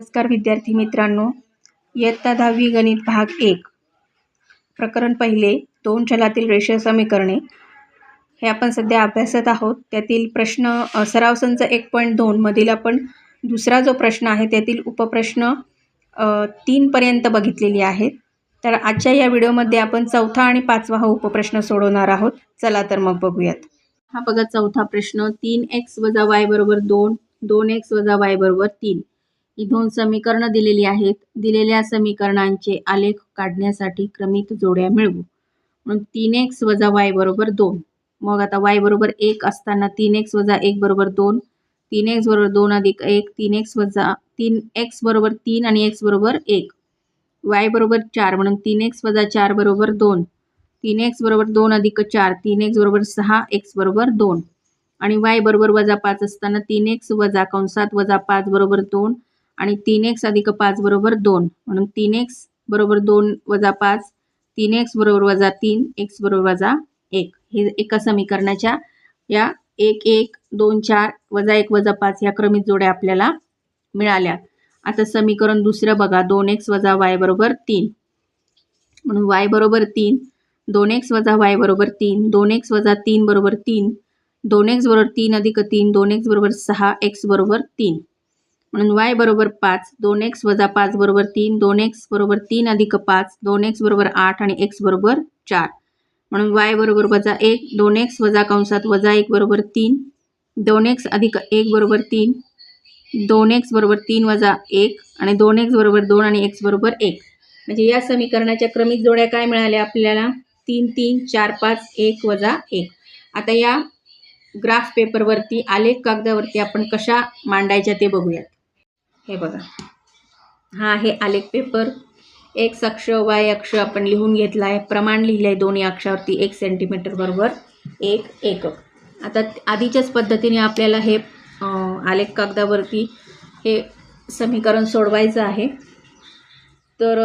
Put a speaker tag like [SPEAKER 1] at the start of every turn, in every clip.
[SPEAKER 1] नमस्कार विद्यार्थी मित्रांनो इयत्ता दहावी गणित भाग एक. प्रकरण पहिले दोन चलातील रेषीय समीकरणे. हे आपण सध्या अभ्यासत आहोत. त्यातील प्रश्न सराव संच एक पॉईंट दोनमधील आपण दुसरा जो प्रश्न आहे त्यातील उपप्रश्न तीनपर्यंत बघितलेली आहेत. तर आजच्या या व्हिडिओमध्ये आपण चौथा आणि पाचवा हा उपप्रश्न सोडवणार आहोत. चला तर मग बघूयात. हा बघा चौथा प्रश्न. तीन एक्स वजा वाय बरोबर दोन दोन एक्स वजा वाय बरोबर तीन. ही दोन समीकरणं दिलेली आहेत. दिलेल्या समीकरणांचे आलेख काढण्यासाठी क्रमित जोड्या मिळवू. म्हणून तीन एक्स वजा वाय बरोबर दोन. मग आता वाय बरोबर एक असताना तीन एक्स वजा एक बरोबर दोन. तीन एक्स बरोबर दोन अधिक एक. तीन एक्स वजा तीन एक्स बरोबर तीन आणि एक्स बरोबर एक. वाय बरोबर चार म्हणून तीन एक्स वजा चार बरोबर दोन. तीन एक्स बरोबर दोन अधिक चार. तीन एक्स बरोबर सहा एक्स बरोबर दोन. आणि वाय बरोबर वजा पाच असताना तीन एक्स वजा कंसात वजा पाच बरोबर दोन. आणि तीन एक्स अधिक पाच बरोबर दोन. म्हणून तीन एक्स बरोबर दोन वजा पाच तीन एक्स बरोबर वजा तीन एक्स बरोबर वजा एक. हे एका समीकरणाच्या या एक एक दोन चार वजा एक वजा पाच ह्या क्रमित जोड्या आपल्याला मिळाल्या. आता समीकरण दुसरं बघा. दोन एक्स वजा वाय बरोबर तीन. म्हणून वाय बरोबर तीन दोन एक्स वजा वाय बरोबर तीन दोन एक्स वजा तीन बरोबर तीन दोन एक्स बरोबर तीन अधिक तीन दोन एक्स बरोबर सहा एक्स बरोबर तीन. म्हणून वाय बरोबर पाच दोन एक्स वजा पाच बरोबर तीन दोन एक्स बरोबर तीन अधिक पाच दोन एक्स बरोबर आठ आणि एक्स बरोबर चार. म्हणून वाय बरोबर वजा एक दोन एक्स वजा कंसात वजा एक बरोबर तीन दोन एक्स अधिक एक बरोबर तीन दोन एक्स बरोबर तीन वजा एक आणि दोन एक्स बरोबर दोन आणि एक्स बरोबर एक. म्हणजे या समीकरणाच्या क्रमिक जोड्या काय मिळाल्या आपल्याला? तीन तीन चार पाच एक वजा एक. आता या ग्राफ पेपरवरती आलेख कागदावरती आपण कशा मांडायच्या ते बघूयात. हे बघा. हा आहे आलेख पेपर एक्स अक्ष वाय अक्ष आपण लिहून घेतला आहे प्रमाण लिहिलं आहे दोन्ही अक्षावरती एक सेंटीमीटर बरोबर. एक एकक आता आधीच्याच पद्धतीने आपल्याला हे आलेख कागदावरती हे समीकरण सोडवायचं आहे. तर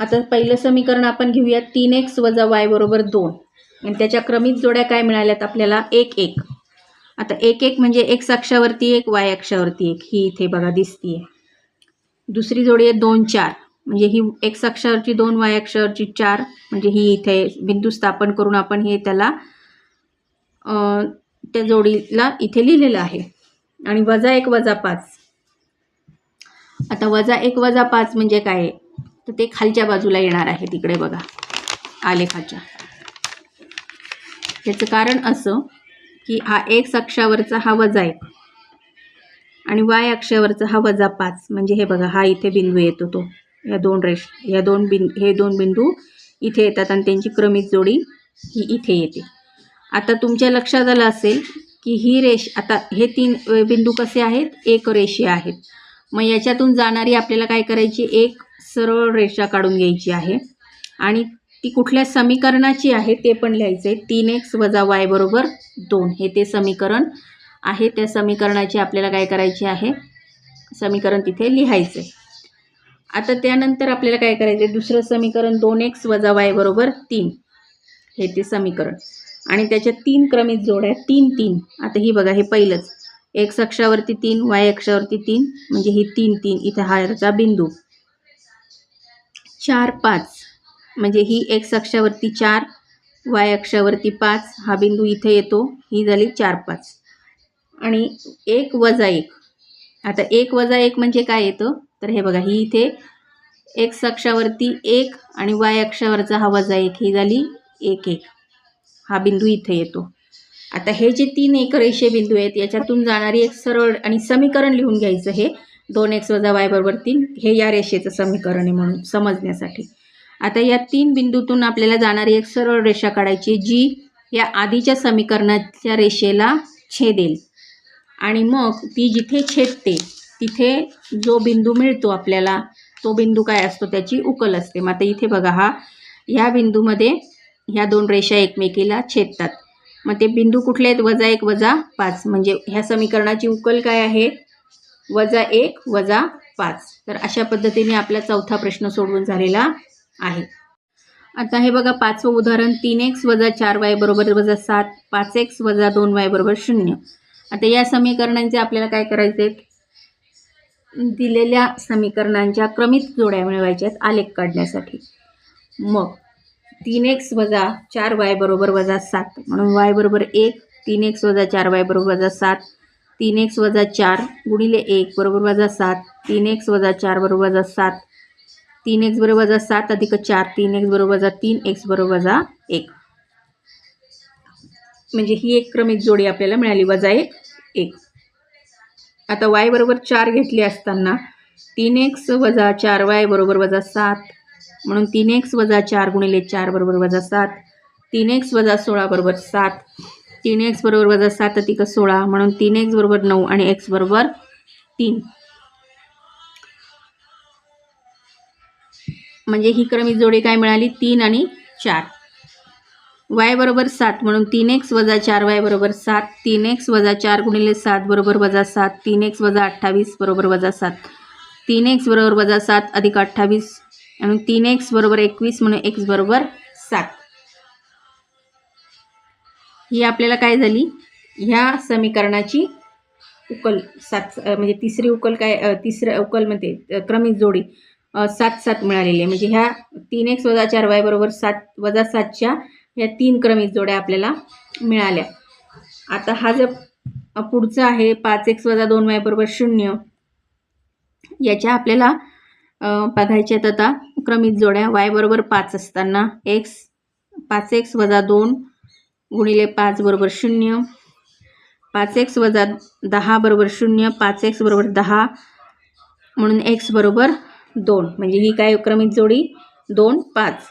[SPEAKER 1] आता पहिलं समीकरण आपण घेऊया तीन एक्स वजा वाय बरोबर दोन. आणि त्याच्या क्रमित जोड्या काय मिळाल्यात आपल्याला? एक एक. आता एक एक म्हणजे एक्स अक्षावरती एक वाय अक्षावरती एक. ही इथे बघा दिसतीये. दुसरी जोडी आहे दोन चार. म्हणजे ही एक्स अक्षावरची दोन वाय अक्षावरची चार. म्हणजे ही इथे बिंदू स्थापन करून आपण हे त्याला त्या जोडीला इथे लिहिलेलं आहे. आणि वजा एक वजा पाच. आता वजा एक वजा पाच म्हणजे काय आहे? तर ते खालच्या बाजूला येणार आहे. तिकडे बघा. आलेखाच्या. त्याचं कारण असं की हा एक्स अक्षावरचा हा वजा एक. आणि वाय अक्षावरचा हा वजा पाच. म्हणजे हे बघा हा इथे बिंदू येतो तो. या दोन रेष या दोन बिं हे दोन बिंदू इथे येतात आणि त्यांची क्रमित जोडी ही इथे येते. आता तुमच्या लक्षात आलं असेल की ही रेष आता हे तीन बिंदू कसे आहेत? एक रेषे आहेत. मग याच्यातून जाणारी आपल्याला काय करायची? एक सरळ रेषा काढून घ्यायची आहे. आणि ती कुठल्या समीकरणाची आहे ते पण लिहायचं आहे तीन एक्स वजा वाय बरोबर दोन. हे ते समीकरण आहे. त्या समीकरणाची आपल्याला काय करायची आहे? समीकरण तिथे लिहायचं आहे आता त्यानंतर आपल्याला काय करायचं आहे दुसरं समीकरण दोन एक्स वजा वाय बरोबर तीन. हे ते समीकरण. आणि त्याच्या तीन क्रमित जोड्या तीन तीन. आता ही बघा हे पहिलंच. एक्स अक्षावरती तीन वाय अक्षावरती तीन. म्हणजे ही तीन तीन. इथे हायरचा बिंदू. चार पाच. म्हणजे ही एक्स अक्षावरती चार वाय अक्षावरती पाच हा बिंदू इथे येतो ही झाली चार पाच. आणि एक वजा एक. आता एक वजा एक म्हणजे काय येतं? तर हे बघा ही इथे एक्स अक्षावरती एक आणि वाय अक्षावरचा हा वजा एक ही झाली एक एक. हा बिंदू इथे येतो. आता हे जे तीन एक रेषे बिंदू आहेत याच्यातून जाणारी एक सरळ आणि समीकरण लिहून घ्यायचं हे. दोन एक्स वजा वाय बरोबर तीन हे या रेषेचं समीकरण आहे म्हणून समजण्यासाठी. आता या तीन बिंदूतून आपल्याला जाणारी एक सरळ रेषा काढायची जी या आधीच्या समीकरणाच्या रेषेला छेदेल. आणि मग ती जिथे छेदते तिथे जो बिंदू मिळतो आपल्याला तो बिंदू काय असतो? त्याची उकल असते. मग आता इथे बघा हा ह्या बिंदूमध्ये ह्या दोन रेषा एकमेकीला छेदतात. मग ते बिंदू कुठले आहेत? वजा एक वजा पाच. म्हणजे ह्या समीकरणाची उकल काय आहे? वजा एक वजा पाच. तर अशा पद्धतीने आपला चौथा प्रश्न सोडवून झालेला आहे. आता हे बघा पाचवं उदाहरण तीन एक्स वजा चार वाय बरोबर वजा सात पाच एक्स वजा दोन वाय बरोबर शून्य. आता या समीकरणांचे आपल्याला काय करायचे दिलेल्या समीकरणांच्या क्रमित जोड्या मिळवायच्या आहेत आलेख काढण्यासाठी. मग तीन एक्स वजा चार वाय बरोबर वजा सात. म्हणून वाय बरोबर एक तीन एक्स वजा चार वाय बरोबर वजा सात. तीन एक्स वजा चार गुणिले एक बरोबर वजा सात. तीन एक्स वजा चार बरोबर वजा सात. तीन एक्स बरोबर वजा सात अधिक चार तीन एक्स बरोबर वजा तीन एक्स बरोबर वजा एक. म्हणजे ही एक क्रमिक जोडी आपल्याला मिळाली वजा एक एक. आता वाय बरोबर चार घेतली असताना तीन एक्स वजा चार वाय बरोबर वजा सात. म्हणून तीन एक्स वजा चार गुणिले चार बरोबर वजा सात. तीन एक्स वजा सोळा बरोबर सात. तीन एक्स बरोबर वजा सात अधिक सोळा. म्हणून तीन एक्स बरोबर नऊ आणि एक्स बरोबर तीन. म्हणजे ही क्रमिक जोडी काय मिळाली? तीन आणि चार. वाय बरोबर सात म्हणून तीन एक्स वजा चार वाय बरोबर सात. तीन एक्स वजा चार गुणिले सात बरोबर वजा सात. तीन एक्स वजा अठ्ठावीस बरोबर वजा सात. तीन एक्स बरोबर वजा सात अधिक अठ्ठावीस. आणि तीन एक्स बरोबर एकवीस म्हणून एक्स बरोबर सात. ही आपल्याला काय झाली? ह्या समीकरणाची उकल सात म्हणजे तिसरी उकल काय तिसऱ्या उकलमध्ये क्रमिक जोडी. सात सात मिळालेले आहे. म्हणजे ह्या तीन एक्स वजा चार वाय बरोबर सात वजा सातच्या ह्या तीन क्रमिक जोड्या आपल्याला मिळाल्या. आता हा जो पुढचा आहे पाच एक्स वजा दोन वाय बरोबर शून्य याच्या आपल्याला बघायच्या आता क्रमिक जोड्या. वाय बरोबर पाच असताना एक्स पाच एक्स वजा दोन गुणिले पाच बरोबर शून्य पाच एक्स वजा दहा बरोबर शून्य पाच एक्स बरोबर दहा म्हणून एक्स बरोबर दोन. म्हणजे ही काय क्रमिक जोडी? दोन पाच.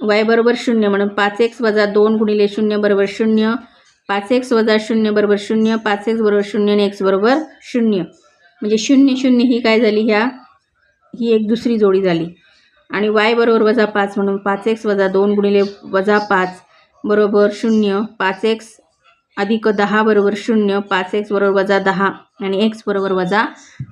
[SPEAKER 1] वाय बरोबर शून्य म्हणून पाच एक्स वजा दोन गुणिले शून्य बरोबर शून्य. पाच एक्स वजा शून्य बरोबर शून्य. पाच एक्स बरोबर शून्य आणि एक्स बरोबर शून्य. म्हणजे शून्य शून्य ही काय झाली? ह्या ही एक दुसरी जोडी झाली. आणि वाय बरोबर वजा पाच म्हणून पाच एक्स वजा दोन गुणिले वजा पाच बरोबर शून्य. पाच एक्स अधिक दहा बरोबर शून्य. पाच एक्स बरोबर वजा दहा आणि एक्स बरोबर वजा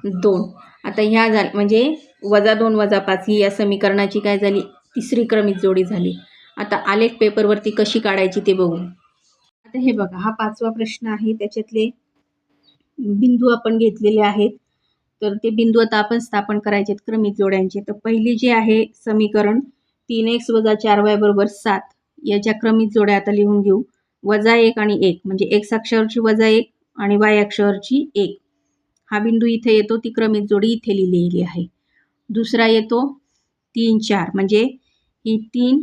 [SPEAKER 1] दोन. आता ह्या झाल म्हणजे वजा दोन वजा पाच ही या समीकरणाची काय झाली? तिसरी क्रमिक जोडी झाली. आता आलेख पेपरवरती कशी काढायची ते बघू आता हे बघा हा पाचवा प्रश्न आहे. त्याच्यातले बिंदू आपण घेतलेले आहेत. तर ते बिंदू आता आपण स्थापन करायचे आहेत क्रमिक जोड्यांचे. तर पहिली जे आहे समीकरण तीन एक्स वजा चार वाय बरोबर सात. याच्या क्रमिक जोड्या आता लिहून घेऊ. वजा एक आणि एक म्हणजे एक्स अक्षरावरची वजा एक आणि वाय अक्षरावरची एक. हा बिंदू इथे येतो ती क्रमिक जोडी इथे लिहिलेली आहे. दुसरा येतो तीन चार. म्हणजे ही तीन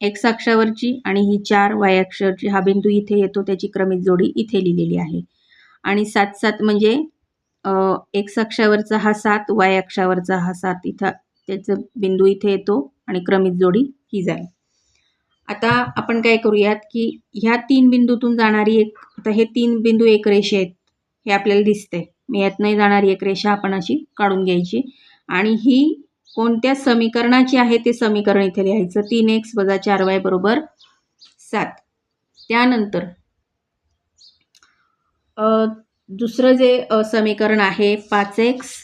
[SPEAKER 1] एक्स अक्षावरची आणि ही चार वाय अक्षरची हा बिंदू इथे येतो त्याची क्रमिक जोडी इथे लिहिलेली आहे. आणि सात सात म्हणजे एक्स अक्षावरचा हा सात वाय अक्षावरचा हा सात इथं त्याचं बिंदू इथे येतो आणि क्रमिक जोडी ही जाईल. आता आपण काय करूयात की ह्या तीन बिंदूतून जाणारी एक आता हे तीन बिंदू एक रेषे आहेत हे आपल्याला दिसते मी यातनंही जाणारी एक रेषा आपण अशी काढून घ्यायची. आणि ही कोणत्या समीकरणाची आहे ते समीकरण इथे लिहायचं? तीन एक्स वजा चार वाय बरोबर सात. त्यानंतर दुसरं जे समीकरण आहे पाच एक्स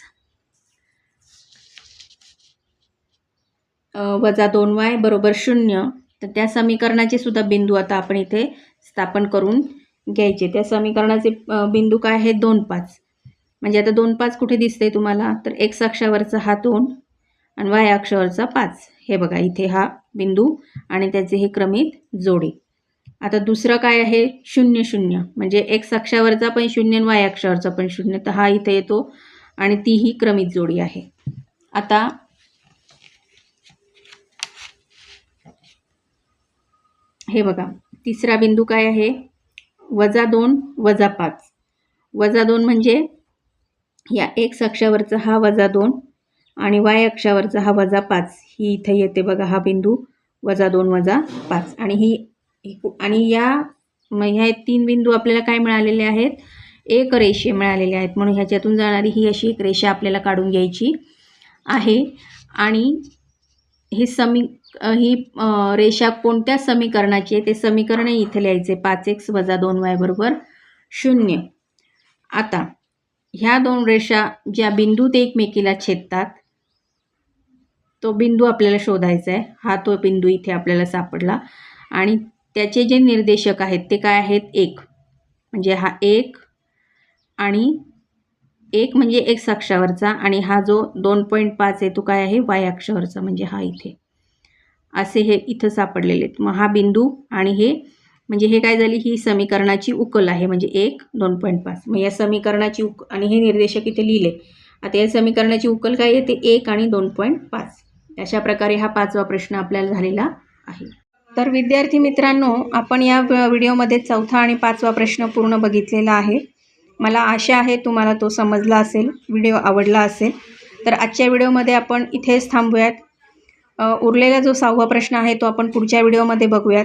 [SPEAKER 1] वजा दोन वाय बरोबर शून्य तर त्या समीकरणाचे सुद्धा बिंदू आता आपण इथे स्थापन करून घ्यायचे. त्या समीकरणाचे बिंदू काय आहेत? दोन पाच. म्हणजे आता दोन पाच कुठे दिसते तुम्हाला तर एक्स अक्षावरचा हा दोन आणि वाय अक्षावरचा पाच. हे बघा इथे हा बिंदू आणि त्याचे हे क्रमित जोडे. आता दुसरं काय आहे? शून्य शून्य. म्हणजे एक्स अक्षावरचा पण शून्य आणि वाय अक्षावरचा पण शून्य. तर हा इथे येतो आणि ती ही क्रमित जोडी आहे. आता हे बघा तिसरा बिंदू काय आहे? वजा दोन वजा पाच. वजा दोन म्हणजे या एक्स अक्षावरचा हा वजा दोन आणि वाय अक्षावरचा हा वजा पाच. ही इथं येते बघा हा बिंदू. वजा दोन वजा पाच. आणि ही आणि या ह्या तीन बिंदू आपल्याला काय मिळालेले आहेत? एक रेषे मिळालेले आहेत. म्हणून ह्याच्यातून जाणारी ही अशी एक रेषा आपल्याला काढून घ्यायची आहे. आणि हे समी ही रेषा कोणत्या समीकरणाची आहे? ते समीकरण इथे लिहायचे. पाच एक्स वजा दोन वाय बरोबर शून्य. आता ह्या दोन रेषा ज्या बिंदूत एकमेकीला छेदतात तो बिंदू आपल्याला शोधायचा आहे. हा तो बिंदू इथे आपल्याला सापडला. आणि त्याचे जे निर्देशक आहेत ते काय आहेत? एक. म्हणजे हा एक आणि एक म्हणजे एक्स अक्षावरचा आणि हा जो दोन पॉईंट पाच आहे तो काय आहे? वाय अक्षावरचा म्हणजे हा इथे. असे हे इथं सापडलेले आहेत. मग हा बिंदू आणि हे म्हणजे हे काय झाली? ही समीकरणाची उकल आहे. म्हणजे एक दोन पॉईंट पाच. मग या समीकरणाची उक आणि हे निर्देशक इथे लिहिले. आता या समीकरणाची उकल काय? येते एक आणि दोन पॉईंट पाच. अशा प्रकारे हा पाचवा प्रश्न आपल्याला झालेला आहे. तर विद्यार्थी मित्रांनो आपण या व्हिडिओमध्ये चौथा आणि पाचवा प्रश्न पूर्ण बघितलेला आहे. मला आशा आहे तुम्हाला तो समजला असेल व्हिडिओ आवडला असेल. तर आजच्या व्हिडिओमध्ये आपण इथेच थांबूयात. उरलेला जो सहावा प्रश्न आहे तो आपण पुढच्या व्हिडिओमध्ये बघूयात.